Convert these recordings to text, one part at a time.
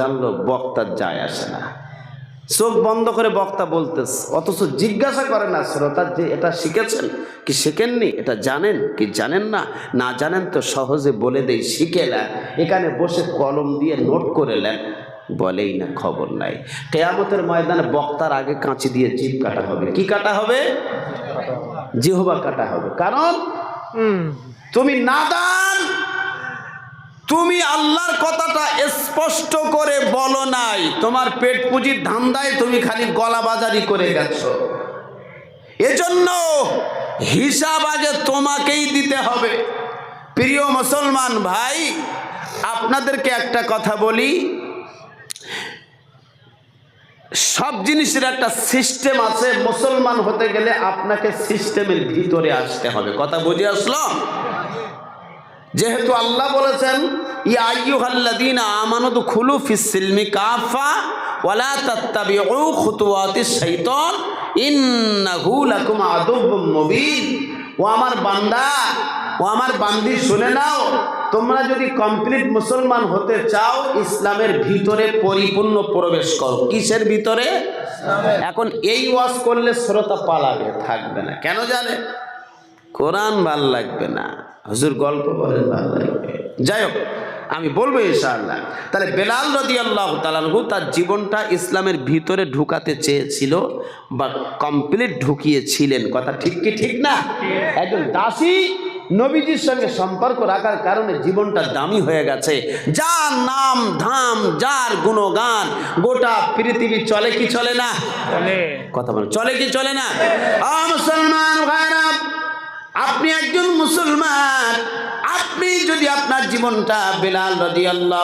জানলো বক্তার যায় আসে না। চোখ বন্ধ করে বক্তা বলতেস অথচ জিজ্ঞাসা করে না শ্রোতা যে এটা শিখেছেন কি শেখেননি এটা জানেন কি জানেন না? না জানেন তো সহজে বলে দেই শিখে নেন। এখানে বসে কলম দিয়ে নোট করে নেন বলেই না খবর নাই। কেয়ামতের ময়দানে বক্তার আগে কাঁচি দিয়ে জিভ কাটা হবে। কি কাটা হবে? জিহবা কাটা হবে। কারণ তুমি নাদান তুমি আল্লাহর কথাটা স্পষ্ট করে বলো নাই। তোমার পেট পুঁজির ধান্দায় তুমি খালি গলাবাজারি করে গেছো। এজন্য হিসাব আগে তোমাকেই দিতে হবে। প্রিয় মুসলমান ভাই, আপনাদেরকে একটা কথা বলি। সব জিনিসের একটা সিস্টেম আছে। মুসলমান হতে গেলে আপনাকে সিস্টেমের ভিতরে আসতে হবে। কথা বুঝে আসলো? যেহেতু আল্লাহ বলেছেন খুলু কাফা ওয়ালা তাত্তাবিউ খুতুওয়াতিশ শাইতান ইন্নাহু লাকুম আদুব্বুম মুবিন। ও আমার বান্দা ও আমার বান্দি শুনে নাও তোমরা যদি কমপ্লিট মুসলমান হতে চাও ইসলামের ভিতরে পরিপূর্ণ প্রবেশ করো। কিসের ভিতরে? এখন এই ওয়াজ করলে শ্রোতা পালাবে থাকবে না। কেন জানে? কোরআন ভালো লাগবে না। হজুর গল্প বলেন ভালো লাগবে। যাই হোক আমি বলব ইনশাআল্লাহ। তাহলে বেলাল রদি আল্লাহ তালানহু তার জীবনটা ইসলামের ভিতরে ঢুকাতে চেয়েছিল বা কমপ্লিট ঢুকিয়েছিলেন। কথা ঠিক কি ঠিক না? একজন দাসী নবীজির সঙ্গে সম্পর্ক রাখার কারণে জীবনটা দামি হয়ে গেছে। যার নাম ধাম যার গুণগান গোটা পৃথিবী চলে কি চলে না? কথা বলে চলে কি চলে না? আ মুসলমান ভাইরা আপনি একজন মুসলমান, আপনি যদি আপনার জীবনটা বেলাল রদি আল্লাহ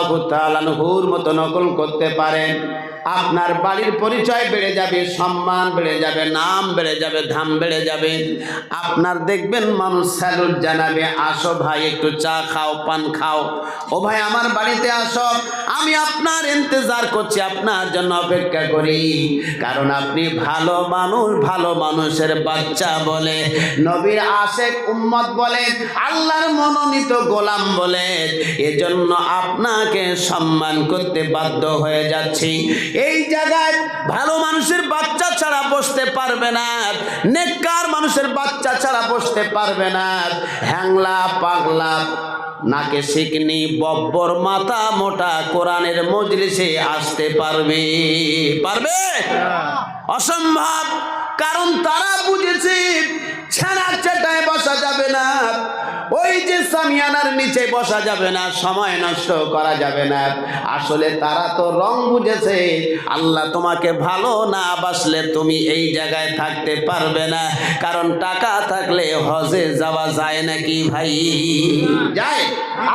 মতো নকল করতে পারেন, আপনার বাড়ির পরিচয় বেড়ে যাবে, সম্মান বেড়ে যাবে, নাম বেড়ে যাবে, ধাম বেড়ে যাবে। আপনার দেখবেন মানুষ স্যালুট জানাবে, আসো ভাই, একটু চা খাও, পান খাও। ও ভাই, আমার বাড়িতে আসো। আমি আপনার ইন্তজার করছি, আপনার জন্য অপেক্ষা করি। কারণ আপনি ভালো মানুষ, ভালো মানুষের বাচ্চা বলে নবীর আশেক উম্মত বলে আল্লাহর মনোনীত গোলাম বলে এজন্য আপনাকে সম্মান করতে বাধ্য হয়ে যাচ্ছি। এই জায়গায় ভালো মানুষের বাচ্চা ছাড়া বসতে পারবে না নেককার মানুষের বাচ্চা ছাড়া বসতে পারবে না। হ্যাংলা পাগলা নাকে শিকনি বব্বর মাথা মোটা কোরআনের মজলিসে আসতে পারবে। পারবে? অসম্ভব। কারণ তারা বুঝেছে ছেঁড়া চেটায় বসা যাবে না। ওই যে সামিয়ানার নিচে বসা যাবে না, সময় নষ্ট করা যাবে না। আসলে তারা তো রং বুঝেছে। আল্লাহ তোমাকে ভালো না বাসলে তুমি এই জায়গায় থাকতে পারবে না। কারণ টাকা থাকলে হজে যাওয়া যায় নাকি ভাই? যায়।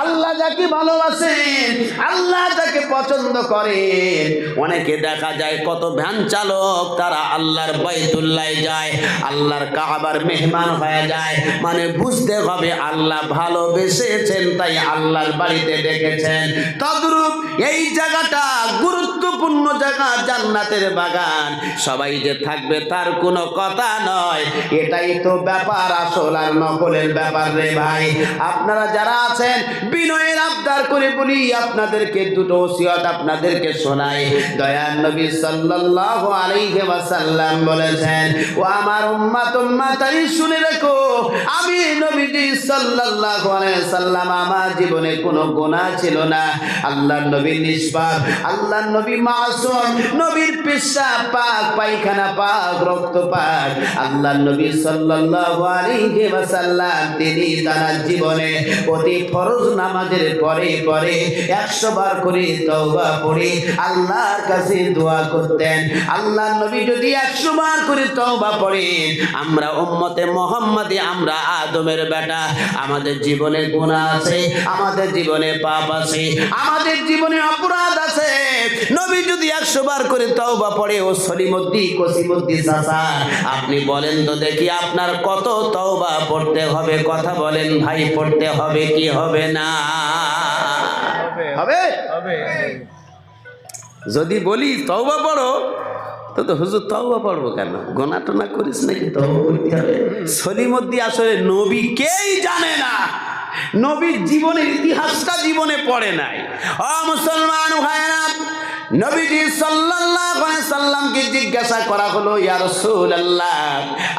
আল্লাহ যাকে ভালোবাসেন, আল্লাহ যাকে পছন্দ করেন। অনেকে দেখা যায় কত ভ্যান চালক, তারা আল্লাহর বাইতুল্লায় যায়, আল্লাহর কাবার মেহমান হয়ে যায়। মানে বুঝতে হবে আল্লাহ ভালোবেসেছেন, তাই আল্লাহর বাড়িতে ডেকেছেন তদ্রূপ এই জায়গাটা গুরুত্বপূর্ণ জায়গা, জান্নাতের বাগান। সবাই যে থাকবে তার কোনো কথা নয়। এটাই তো ব্যাপার, আসল আর নকলের ব্যাপার রে ভাই। আপনারা যারা আছেন বিনয়ের আবদার করে বলি, আপনাদেরকে দুটো ওসিয়ত আপনাদেরকে শোনাই। দয়ান নবী সাল্লাল্লাহু আলাইহি ওয়াসাল্লাম বলেছেন, ও আমার উম্মাত উম্মাতাই শুনে রেখো, আমি নবীজি সাল্লাল্লাহু আলাইহি সাল্লাম আমার জীবনে কোনো গুনাহ ছিল না। আল্লাহর নবী নিষ্পাপ, আল্লাহর নবী মাসুম, নবীর পেশাব পাক, পায়খানা পাক, রক্ত পাক, আল্লাহর নবী সাল্লাল্লাহু আলাইহি ওয়াসাল্লাম, তিনি তার জীবনে প্রতি ফরজ নামাজের পরে পরে একশো বার করে তওবা পড়ে আল্লাহর কাছে দোয়া করতেন। আল্লাহর নবী যদি একশো বার করে তওবা আমরা উম্মতে মোহাম্মদে আমরা আদমের বেটা। আমাদের জীবনে গুনাহ আছে, আমাদের জীবনে পাপ আছে, আমাদের জীবনে অপরাধ আছে। নবী যদি একশো বার করে তওবা পড়ে, ও সলিমদ্দি কসিমদ্দি আপনি বলেন তো দেখি আপনার কত তওবা পড়তে হবে, কথা বলেন ভাই, পড়তে হবে কি হবে না। হবে যদি বলি তওবা পড়ো তো তো হুজুর তওবা পড়ব কেন? গোনা টোনা করিস নাকি? তওবা করতে হবে সলিমদ্দি আসলে নবী কেই জানে না? নবীর জীবনের ইতিহাসটা জীবনে পড়ে নাই। অ মুসলমান ভাইরা নবীজি সাল্লাল্লাহু আলাইহি সাল্লামকে জিজ্ঞাসা করা হলো, ইয়া রাসূলুল্লাহ,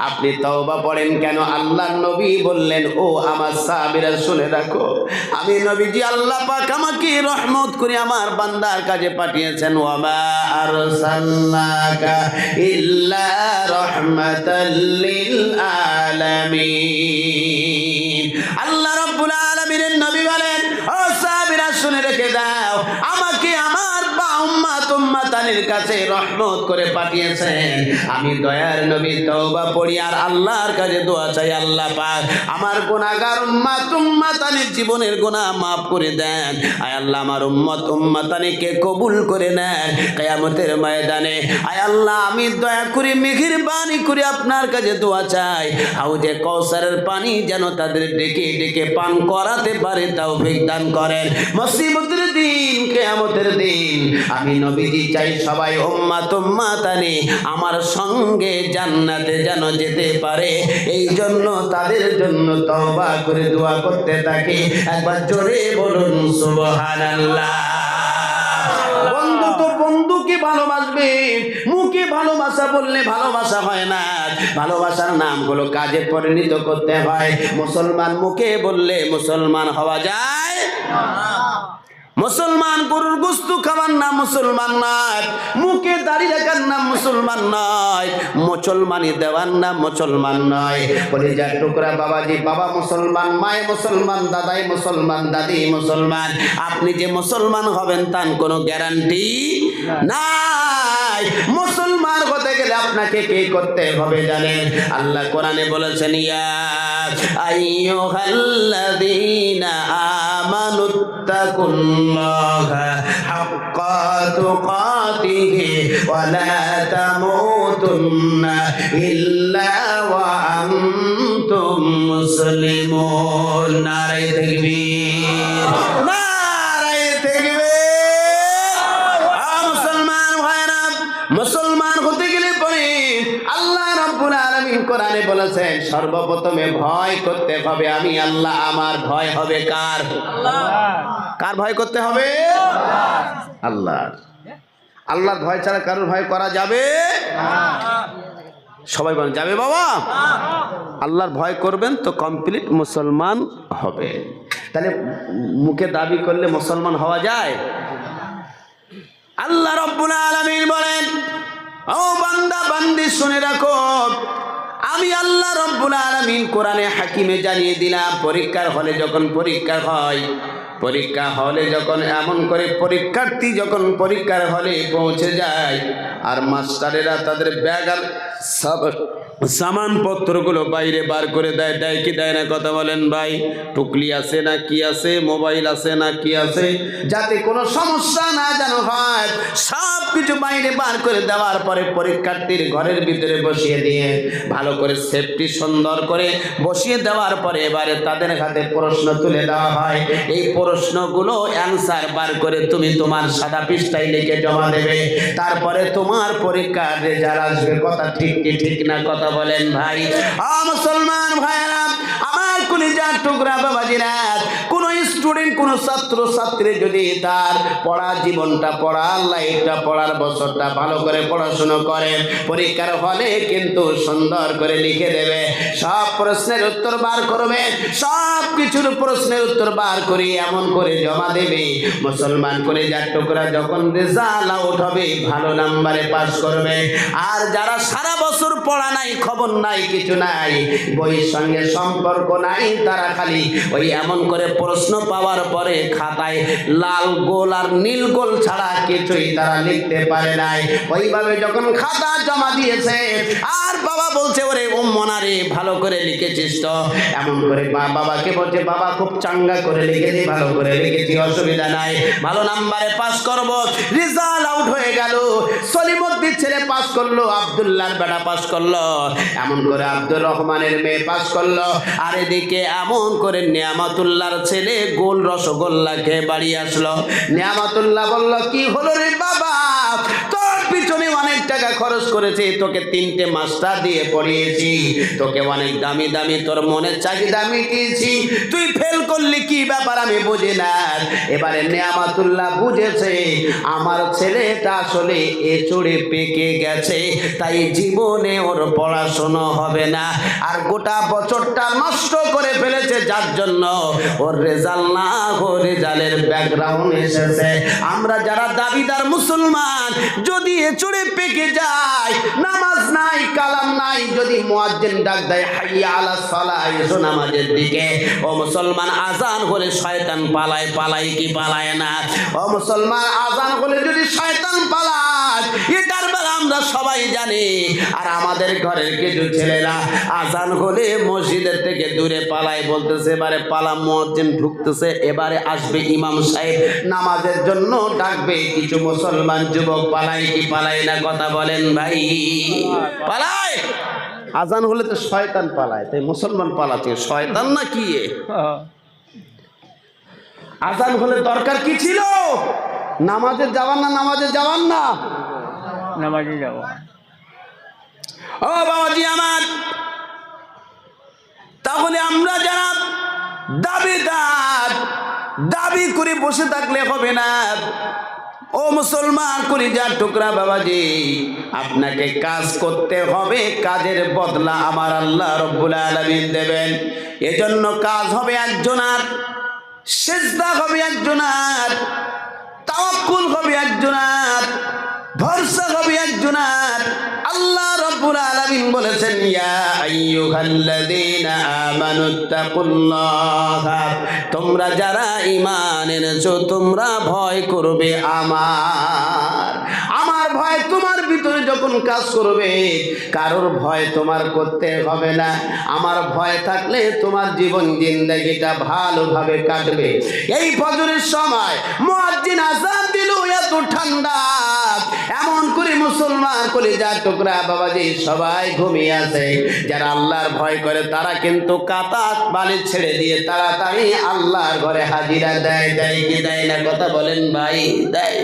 আপনি তওবা পড়েন কেন? আল্লাহর নবী বললেন, ও আমার সাহাবীরা, শুনে রাখো, আমি নবীজি আল্লাহ পাক আমাকে রহমত করে আমার বান্দার কাজে পাঠিয়েছেন ওয়া মা আরসালনাকা ইল্লা রাহমাতাল লিল আলামিন। আল্লাহ রাব্বুল আলামিনের নবী বলেন উম্মাতানির কাছে রহমত করে পাঠিয়েছেন। আমি দয়ার নবী তওবা পড়ি আর আল্লাহর কাছে দোয়া চাই, আল্লাহ পাক আমার গুনাহগার উম্মাত উম্মাতানির জীবনের গুনাহ মাফ করে দেন। আয় আল্লাহ আমার উম্মত উম্মাতানিকে কবুল করে নেন। কিয়ামতের ময়দানে আয় আল্লাহ আমি দয়া করে মেঘের বাণী করে আপনার কাছে দোয়া চাই। হাউজে কৌসারের পানি যেন তাদের ডেকে ডেকে পান করাতে পারে তাও দান করেন। মুসিবতের দিন, কেয়ামতের দিন আমি নবীজি চাই সবাই উম্মা তুম্মা তানি আমার সঙ্গে জান্নাতে যেন যেতে পারে। এই জন্য তাদের জন্য তওবা করে দোয়া করতে থাকি। একবার জোরে বলুন, সুবহানাল্লাহ। বন্ধু তো বন্ধুকে ভালোবাসবে, মুখে ভালোবাসা বললে ভালোবাসা হয় না। ভালোবাসার নামগুলো কাজে পরিণত করতে হয়। মুসলমান মুখে বললে মুসলমান হওয়া যায় মুসলমান গরুর গোস্তু খাওয়ার নাম মুসলমান নয় মুখে দাড়ি রাখার নাম মুসলমান নয় মুসলমানি দেওয়ার নাম মুসলমান নয় কলিজার টুকরা বাবাজি বাবা মুসলমান মায় মুসলমান দাদাই মুসলমান দাদি মুসলমান আপনি যে মুসলমান হবেন তার কোনো গ্যারান্টি নাই। মুসলমান হতে গেলে আপনাকে কে করতে হবে জানেন? আল্লাহ কোরআনে বলেছেন ইয়া আইয়ুহাল্লাযীনা আমানুত্তাকুল্লাহা হাক্কা তুকাতিহি ওয়া লা তামুতুন্না ইল্লা ওয়া আনতুম মুসলিমুন নারে তাকবীর কোরআনে বলেছেন সর্বপ্রথমে ভয় করতে হবে আমি আল্লাহ আমার ভয় হবে কার? কার ভয় করতে হবে? আল্লাহ। আল্লাহর। ভয় ছাড়া কারোর ভয় করা যাবে? সবাই বলেন যাবে বাবা? আল্লাহর ভয় করবেন তো কমপ্লিট মুসলমান হবে। তাহলে মুখে দাবি করলে মুসলমান হওয়া যায়? আল্লাহ রব্বুল আলামিন বলেন ও বান্দা বান্দি শুনে রাখো। আমি আল্লাহ রব্বুল আলমিন কোরআনে হাকিমে জানিয়ে দিলাম পরীক্ষার হলে যখন পরীক্ষা হয় পরীক্ষা হলে যখন এমন করে পরীক্ষার্থী যখন পরীক্ষার হলে পৌঁছে যায়, আর মাস্টারেরা তাদের ব্যাগ আর সামানপত্রগুলো বাইরে বার করে দেয় দেয় কি দেয় না কথা বলেন ভাই? টুকলি আছে না কি আছে? মোবাইল আছে না কি আছে? যাতে কোনো সমস্যা না যেন হয় সব কিছু বাইরে বার করে দেওয়ার পরে পরীক্ষার্থীর ঘরের ভিতরে বসিয়ে দিয়ে, ভালো করে সেফটি সুন্দর করে বসিয়ে দেওয়ার পরে এবারে তাদের হাতে প্রশ্ন তুলে দেওয়া হয়। এই প্রশ্নগুলো অ্যান্সার বার করে তুমি তোমার সাদা পৃষ্ঠায় লিখে জমা দেবে। তারপরে তোমার পরীক্ষার রেজাল্ট আসবে। কথা ঠিক কি ঠিক না কথা বলেন ভাই? মুসলমান ভাইরা আমার কোন যা টুকরা বাবাজিরা স্টুডেন্ট কোন ছাত্র, ছাত্রী যদি তার পড়ার জীবনটা পড়ার লাইফটা পড়ার বছরটা ভালো করে পড়াশুনো করে, পরীক্ষার হলে কিন্তু সুন্দর করে লিখে দেবে। সব প্রশ্নের উত্তর বার করবে। সব কিছুর প্রশ্নের উত্তর বার করে এমন করে জমা দেবে। মুসলমান করে যার টুকরা যখন রেজাল্ট আউট হবে, ভালো নাম্বারে পাস করবে। আর যারা সারা বছর পড়া নাই, খবর নাই, কিছু নাই, বইয়ের সঙ্গে সম্পর্ক নাই, তারা খালি ওই এমন করে প্রশ্ন পাওয়ার পরে খাতায় লাল গোল আর নীল গোল ছাড়া কিছুই তারা লিখতে পারে নাই। ওইভাবে যখন খাতা জমা দিয়েছে, আর বাবা বলছে, ওরে ও মনারে ভালো করে লিখেছিস তো। এমন করে বাবাকে বলছে, বাবা, খুব চাঙ্গা করে লিখেছি, ভালো করে লিখেছি, অসুবিধা নাই। ভালো নাম্বারে পাস করব। রেজাল্ট আউট হয়ে গেল। সলিমুদ্দিন ছেলে পাস করল, আব্দুল্লাহর বেটা পাস করল। এমন করে আব্দুর রহমানের মেয়ে পাস করল। আর এদিকে এমন করে নিয়ামতুল্লাহর ছেলে গোল রসগোল্লা খেয়ে বাড়ি আসলো। নিয়ামতুল্লাহ বলল কি হলো রে বাবা তোর পিছনে অনেক টাকা খরচ করেছি, তোকে তিনটে মাস্টার দিয়ে পড়িয়েছি। তোকে অনেক দামি দামি, তোর মনের চাহিদা মিটিয়েছি। তুই ফেল করলি, কি ব্যাপার আমি বুঝি না। এবারে নেয়ামাতুল্লাহ বুঝেছে, আমার ছেলেটা আসলে এ চড়ে পেকে গেছে, তাই জীবনে ওর পড়াশোনা হবে না। আর গোটা বছরটা নষ্ট করে ফেলেছে, যার জন্য ওর রেজাল্ট না ও রেজাল্টের ব্যাকগ্রাউন্ড এসেছে। আমরা যারা দাবিদার মুসলমান, যদি এ চড়ে পেকে যায় নামাজ নাই, কালাম নাই, যদি মুয়াজ্জিন ডাক দেয়, হাইয়া আলা সালাহ এসো নামাজের দিকে, ও মুসলমান আজান হলে শয়তান পালায় পালায় কি পালায় না? ও মুসলমান আজান হলে যদি শয়তান পালায় আমরা সবাই জানি, আর আমাদের ঘরের কিছু ছেলেরা আজান হলে মসজিদের থেকে দূরে পালায় বলতেছে, এবারে পালা মুয়াজ্জিন ঢুকতেছে, এবারে আসবে ইমাম সাহেব, নামাজের জন্য ডাকবে, কিছু মুসলমান যুবক পালায় কি পালায় না কথা বলেন ভাই। পালায়! আজান হলে তো শয়তান পালায়, তাই মুসলমান পালাতে শয়তান না কি? আজান হলে দরকার কি ছিল? নামাজে যাওয়ার না, নামাজে যাওয়ার না। নামাজে যাব। ও বাবাজি আমার। তাহলে আমরা যারা দাবিদার, দাবি করে বসে থাকলে হবে না। ও মুসলমান করি যা টুকরা বাবাজি, আপনাকে কাজ করতে হবে, কাজের বদলা আমার আল্লাহ রব্বুল আলমিন দেবেন। এজন্য কাজ হবে একজনার, সেজদা হবে একজনার, তাওয়াক্কুল হবে একজনার ভরসা হবে একজনার। আল্লাহ রব্বুল আলামিন বলেছেন, ইয়া আইয়ুহাল্লাযীনা আমানুত্তাকুল্লাহ তোমরা যারা ঈমান এনেছো, তোমরা ভয় করবে আমার। আমার ভয় তোমার ভিতরে যখন কাজ করবে, কারোর ভয় তোমার করতে হবে না। আমার ভয় থাকলে তোমার জীবন জিন্দগিটা ভালোভাবে কাটবে। এই ফজরের সময় মুয়াজ্জিন আজান এত ঠান্ডা। এমন করে মুসলমান কলিজা টুকরা সবাই ঘুমিয়ে আছে। যারা আল্লাহর ভয় করে, তারা কিন্তু বালি ছেড়ে দিয়ে আল্লাহর ঘরে হাজিরা দেয় দেয় কি দেয় না? কথা বলেন ভাই, দেয়।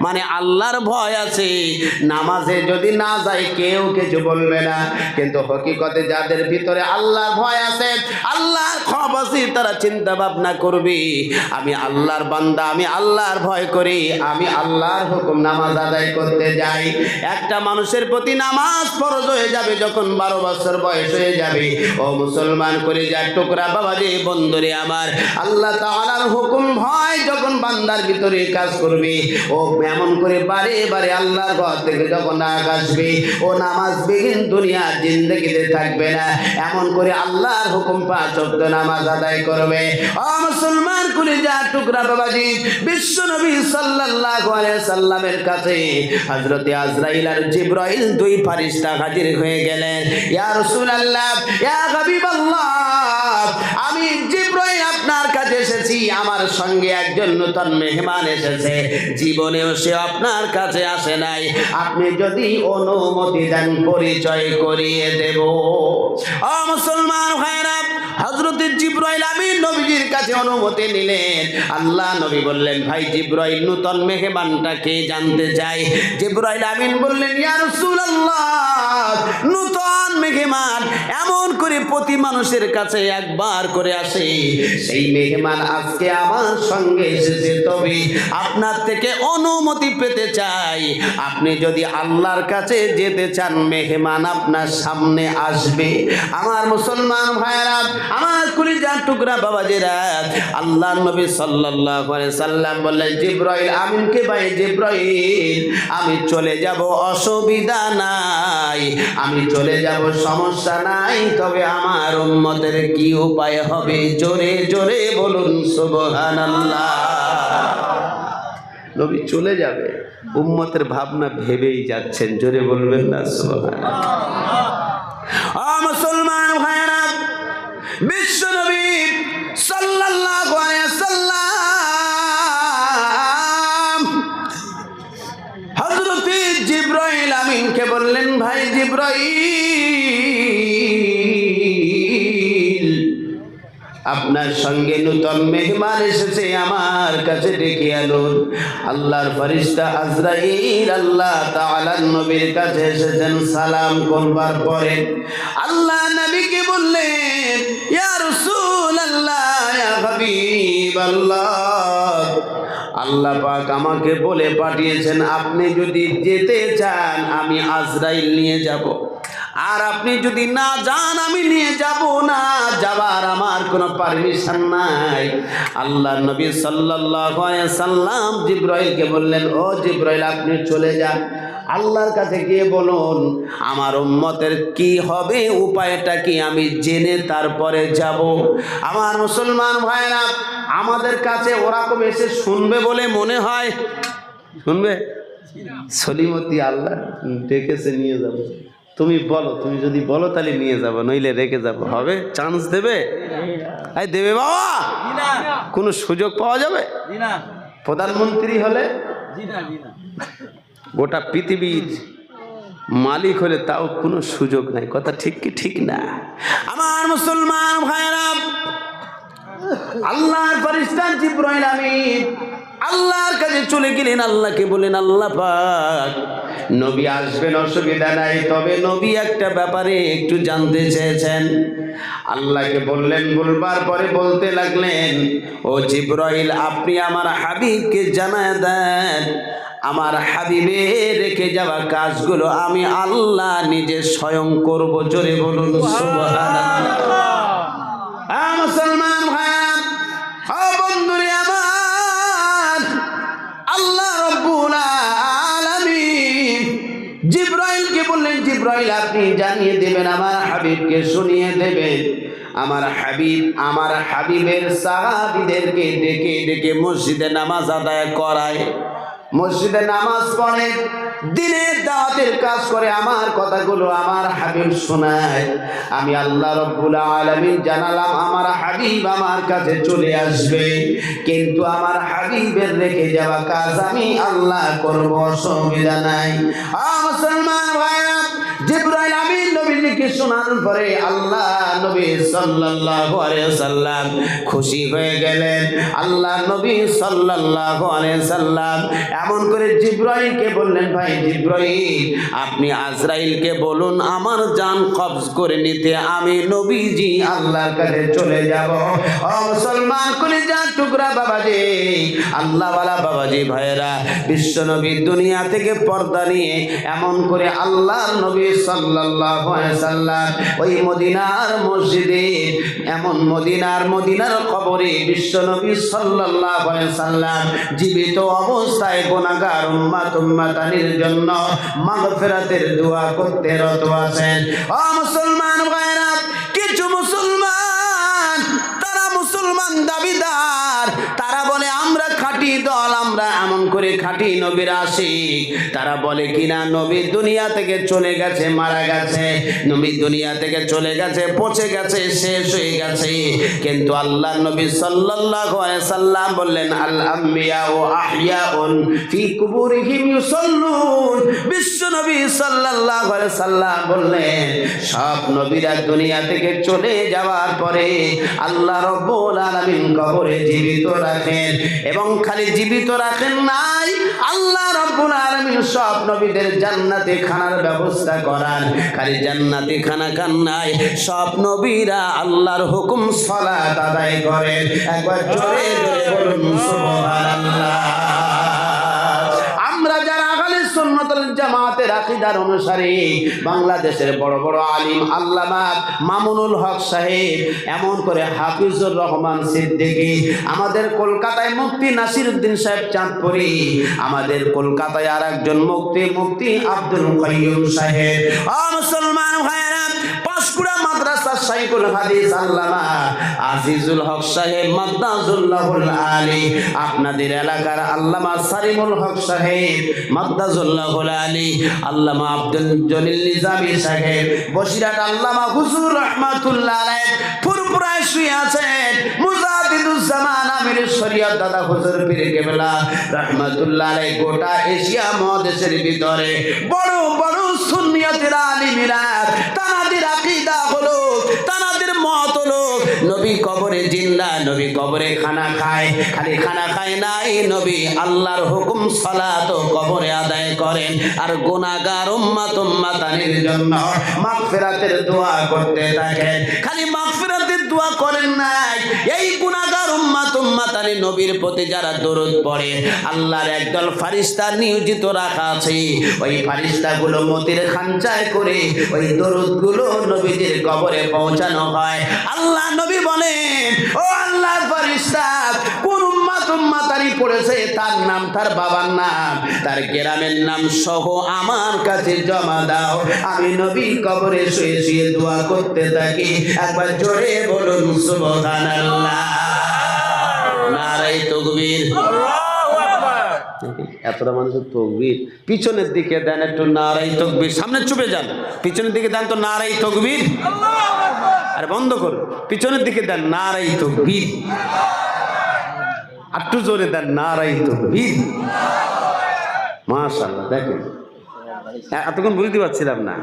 মানে আল্লাহর ভয় আছে। নামাজে যদি না যায়, কেউ কিছু বলবে না। কিন্তু হকিকতে যাদের ভিতরে আল্লাহর ভয় আছে, আল্লাহর খব আছে, তারা চিন্তা ভাবনা করবে, আমি আল্লাহর বান্দা, আমি আল্লাহর ভয় করি। আমি আল্লাহর হুকুম নামাজ আদায় করতে যাই। একটা মানুষের প্রতি নামাজ ফরজ হয়ে যাবে যখন বারো বছর বয়স হয়ে যাবে। ও মুসলমান করে যা টুকরা বাবা রে বন্ধুরে আমার। আল্লাহ তাআলার হুকুম ভয় যখন বান্দার ভিতরে কাজ করবে। ও এমন করে বারে বারে আল্লাহর ঘর থেকে যখন আগ আসবে, ও নামাজ বিহীন দুনিয়া জিন্দগিতে থাকবে না। এমন করে আল্লাহর হুকুম পাঁচ ওয়াক্ত নামাজ আদায় করবে। ও মুসলমান করে যা টুকরা বাবাজি বিশ্ব নবী সাল্লাল্লাহু হাজির হয়ে গেলেন। আমি জিব্রাইল আপনার কাছে এসেছি, আমার সঙ্গে একজন নতুন মেহমান এসেছে। জীবনেও সে আপনার কাছে আসে নাই। আপনি যদি অনুমতি দেন, পরিচয় করিয়ে দেব। ও মুসলমান ভাইরা জিব্রাইল আমি নবীজির কাছে অনুমতি নিলেন। আল্লাহ নবী বললেন, ভাই জিব্রাইল নূতন মেহমানটাকে জানতে জিব্রাইল আমিন বললেন, ইয়া রাসূলুল্লাহ মেহমান এমন করে প্রতি মানুষের কাছে একবার করে আসে। সেই মেহমান আজকে আমার সঙ্গে এসেছে। তবে আপনার থেকে অনুমতি পেতে চাই। আপনি যদি আল্লাহর কাছে যেতে চান, মেহমান আপনার সামনে আসবে। আমার মুসলমান ভাইরা আমার কুলিজার টুকরা বাবাজিরা। আল্লাহ নবী সাল্লাল্লাহু আলাইহি সাল্লাম বললেন, জিব্রাইল আমিনকে ভাই? জিব্রাইল, আমি চলে যাব, অসুবিধা নাই। আমি চলে যাব, সমস্যা নাই। তবে আমার উম্মতের কি উপায় হবে? জোরে জোরে বলুন, সুবহানাল্লাহ। নবী চলে যাবে। উম্মতের ভাবনা ভেবেই যাচ্ছেন। জোরে বলবেন না, সুবহানাল্লাহ। মুসলমান! বিশ্ব নবী সাল্লাল্লাহু আলাইহি সাল্লাম। হযরত জিব্রাইল আমিনকে বললেন, ভাই জিব্রাইল, আপনার সঙ্গে নূতন মেহমান এসেছে, আমার কাছে ডেকে আনুন। আল্লাহর ফরিস্তা আজরাইল আল্লাহ তাআলার নবীর কাছে এসেছেন সালাম করবার পরে আল্লাহ নবীকে বললেন হাবিবাল্লাহ। আল্লাহ পাক আমাকে বলে পাঠিয়েছেন, আপনি যদি যেতে চান, আমি আজরাইল নিয়ে যাব। আর আপনি যদি না যান, আমি নিয়ে যাব না। যাবার আমার কোনো পারমিশন নাই। আল্লাহ নবী আলাইহি সাল্লাম জিব্রাইলকে বললেন, ও জিব্রাইল, আপনি চলে যান। আল্লাহর কাছে গিয়ে বলুন আমার উম্মতের কি হবে? উপায়টা কি? আমি জেনে তারপরে যাব। আমার মুসলমান ভাইরা আমাদের কাছে ওরকম এসে শুনবে বলে মনে হয়। শুনবে? সলিমতি আল্লাহ ডেকেছে নিয়ে যাব। তুমি বলো তুমি যদি বলো তাহলে নিয়ে যাব নইলে রেখে যাব। হবে? চান্স দেবে? এই দেবে বাবা! কোনো সুযোগ পাওয়া যাবে? প্রধানমন্ত্রী হলে? গোটা পৃথিবীর মালিক হলে তাও কোনো সুযোগ নাই। কথা ঠিক কি ঠিক না? আমার মুসলমান ভাইরা আল্লাহর ফরিস্তা জিব্রাইল আমিন আল্লাহর কাছে চলে গেলেন আল্লাহকে বলেন আল্লাহ পাক নবী আসবেন অসুবিধা নাই। তবে নবী একটা ব্যাপারে একটু জানতে চেয়েছেন। আল্লাহকে বললেন বলবার পরে বলতে লাগলেন ও জিব্রাইল আপনি আমার হাবিবকে জানায় দেন। আমার হাবিবে রেখে যাওয়া কাজগুলো আমি আল্লাহ নিজে স্বয়ং করব। জোরে বলুন সুবহানাল্লাহ। আ মুসলমান ভাইয়া ও বন্ধুরে জিব্রাইলকে বললেন, জিব্রাইল, আপনি জানিয়ে দেবেন, আমার হাবিবকে শুনিয়ে দেবেন। আমার হাবিব, আমার হাবিবের সাহাবীদেরকে ডেকে ডেকে মসজিদে নামাজ আদায় করায়। মসজিদে নামাজ পড়ে, দিনের দাওয়াতের কাজ করে, আমার কথাগুলো আমার হাবিব শোনায়। আমি আল্লাহ রব্বুল আলামিন জানালাম, আমার হাবিব আমার কাছে চলে আসবে। কিন্তু আমার হাবিবের রেখে যাওয়া কাজ আমি আল্লাহ করব, অসুবিধা নাই। মুসলমান শোনানোর পরে আল্লাহ নবী সাল্লাল্লাহু আলাইহি সাল্লাম খুশি হয়ে গেলেন। আল্লাহ নবী সাল্লাল্লাহু আলাইহি সাল্লাম এমন করে জিব্রাইলকে বললেন, ভাই জিব্রাইল, আপনি আজরাইলকে বলুন, আমার জান কবজ করে নিতে আমি নবীজি আল্লাহর কাছে চলে যাব। ও মুসলমান করে যা টুকরা বাবাজি, আল্লাহওয়ালা বাবাজি ভাইয়েরা, বিশ্ব নবী দুনিয়া থেকে পর্দা নিয়ে এমন করে আল্লাহর নবী সাল্লাল্লাহু আলাইহি সাল্লাম ওই মদিনার মসজিদে, এমন মদিনার মদিনার কবরে সাল্লাম জীবিত অবস্থায় গুনাহগার উম্মাত উম্মাতানির জন্য মাগফিরাতের দোয়া করতে রত আছেন। ও মুসলমান ভাইরা, কিছু মুসলমান, তারা মুসলমান দাবিদার। আমরা এমন করে খাঁটি নবীর আসি তারা বলে, কিনা নবী দুনিয়া থেকে চলে গেছে, মারা গেছে। নবী দুনিয়া থেকে চলে গেছে, পচে গেছে, শেষ হয়ে গেছে। কিন্তু আল্লাহ নবী সাল্লাল্লাহু আলাইহি সাল্লাম বললেন, আল আম্বিয়া ও আহিয়াউন ফি কুবুরিহিম ইউসাল্লুন। বিশ্ব নবী সাল্লাল্লাহু আলাইহি সাল্লাম বললেন, সব নবীরা দুনিয়া থেকে চলে যাওয়ার পরে আল্লাহ রব্বুল আলামিন কবরে জীবিত রাখেন এবং খালি জীবিত রাখেন নাই। আল্লাহ রব্বুল আলামিন সব নবীদের জান্নাতে খানার ব্যবস্থা করান। খালি জান্নাতে খানা খান নাই। সব নবীরা আল্লাহর হুকুম সালাত আদায় করেন। একবার জোরে জোরে বলুন, সুবহানাল্লাহ। জামাতের আকিদার অনুসারে বাংলাদেশের বড় বড় আলিম মামুনুল হক সাহেব, এমন করে হাফিজুর রহমান সিদ্দিকী, আমাদের কলকাতায় মুক্তি নাসির উদ্দিন সাহেব চাঁদপুরি, আমাদের কলকাতায় আর একজন মুক্তি মুক্তি আব্দুল সাহেব। মুসলমান হাদিস আল্লামা আজিজুল হক সাহেব আলী। আপনাদের এলাকার আল্লামা হক সাহেব আলী। আল্লামা আব্দুল জলিল সাহেব বসিরাট আল্লামা রহমাতুল্লাহ আলাইহ ফুরপুরায় শুয়ে আছেন। আমির শরীয়ত দাদা হুজুর পীর কেবলা রহমাতুল্লাহ আলাইহ গোটা এশিয়া মহাদেশের ভিতরে। বড় সুন্নিয়তের আলিমিরা তানাদের আকিদা হলো, তানাদের মত হলো, নবী কবরে জিন্দা, নবী কবরে খানা খায়, খালি খানা খায় নাই, নবী আল্লাহর হুকুম কবরে আদায় করেন। আর গুনাহগার উম্মাত উম্মাতানির জন্য মাগফিরাতের দোয়া করতে থাকেন। খালি দোয়া করেন নাই। এই গুনাহগার উম্মাত উম্মাতানি নবীর প্রতি যারা দরুদ পড়ে, আল্লাহর একদল ফারিস্তা নিয়োজিত রাখা আছে। ওই ফারিস্তাগুলো মতির খাঞ্চায় করে ওই দরুদগুলো নবীদের কবরে পৌঁছানো হয়। আল্লাহ নবী বলেন, ও আল্লাহ ফারিস্তা পড়েছে তার নাম তার বাবার নাম তার গ্রামের নাম সহ আমার কাছে জমা দাও। আমি নবী কবরে শুয়ে শুয়ে দোয়া করতে থাকি। একবার জোরে বলুন সুবহানাল্লাহ। নারাই তকবীর। এতটা মানুষের তকবীর। পিছনের দিকে দেন একটু নারাই তকবীর। সামনে চুপে যান। পিছনের দিকে দেন তো নারাই তকবীর। আরে বন্ধ করুন। পিছনের দিকে দেন নারাই তকবীর। একটু জোরে দেন নারাই তো মাশাল্লাহ দেখেন। এতক্ষণ বুঝতে পারছিলাম না।